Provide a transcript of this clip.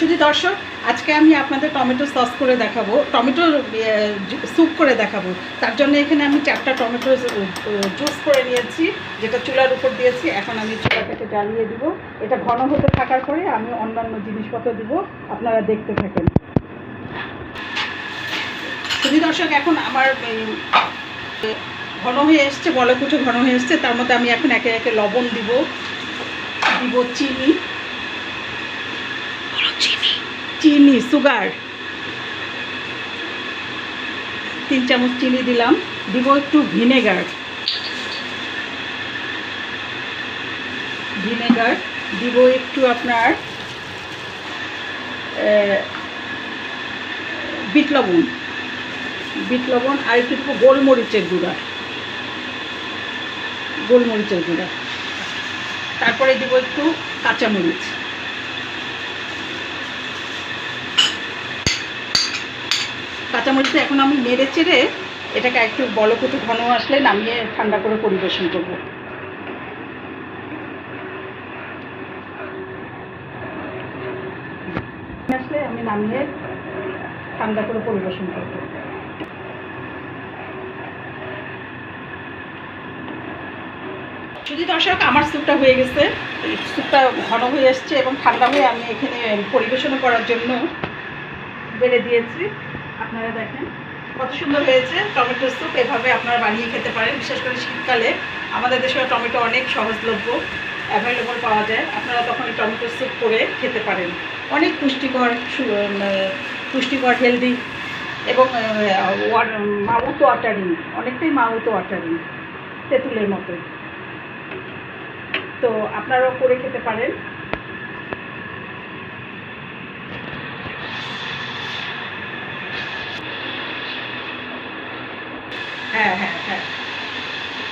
শুধু দর্শক, আজকে আমি আপনাদের টমেটো সস করে দেখাবো, টমেটো স্যুপ করে দেখাবো। তার জন্য এখানে আমি চারটা টমেটো জুস করে নিয়েছি, যেটা চুলার উপর দিয়েছি। এখন আমি চুলাটাকে জ্বালিয়ে দিব। এটা ঘন হতে থাকার পরে আমি অন্যান্য জিনিসপত্র দিব। আপনারা দেখতে থাকেন। শুধু দর্শক, এখন আমার ঘন হয়ে এসছে, বলকুঠো ঘন হয়ে এসছে। তার মধ্যে আমি এখন একে একে লবণ দিব দিব চিনি। চিনি, সুগার। তিন চামচ চিনি দিলাম। দিব একটু ভিনেগার। ভিনেগার। দিব একটু আপনার বিট লবণ। বিট লবণ আর একটু দেবো গোলমরিচের গুঁড়া। গোলমরিচের গুঁড়া। তারপরে দিব একটু কাঁচামরিচ। কাঁচামরিচটা এখন আমি নেড়ে চেড়ে এটাকে একটু বলকুটু ঘন আসলে নামিয়ে ঠান্ডা করে পরিবেশন করব। আসলে আমি নামিয়ে ঠান্ডা করে পরিবেশন করব। যদি দর্শক আমার স্যুপটা হয়ে গেছে স্যুপটা ঘন হয়ে এসছে এবং ঠান্ডা হয়ে আমি এখানে পরিবেশন করার জন্য বেড়ে দিয়েছি। আপনারা দেখেন, কত সুন্দর হয়েছে। টমেটো স্যুপ এভাবে আপনারা বানিয়ে খেতে পারেন, বিশেষ করে শীতকালে। আমাদের দেশে টমেটো অনেক সহজলভ্য অ্যাভেলেবল পাওয়া যায়। আপনারা তখন টমেটো স্যুপ করে খেতে পারেন। অনেক পুষ্টিকর পুষ্টিকর হেলদি এবং মাউথ ওয়াটারিং অনেকটাই মাউথ ওয়াটারিং তেঁতুলের মতো। তো আপনারাও করে খেতে পারেন। হ্যাঁ হ্যাঁ হ্যাঁ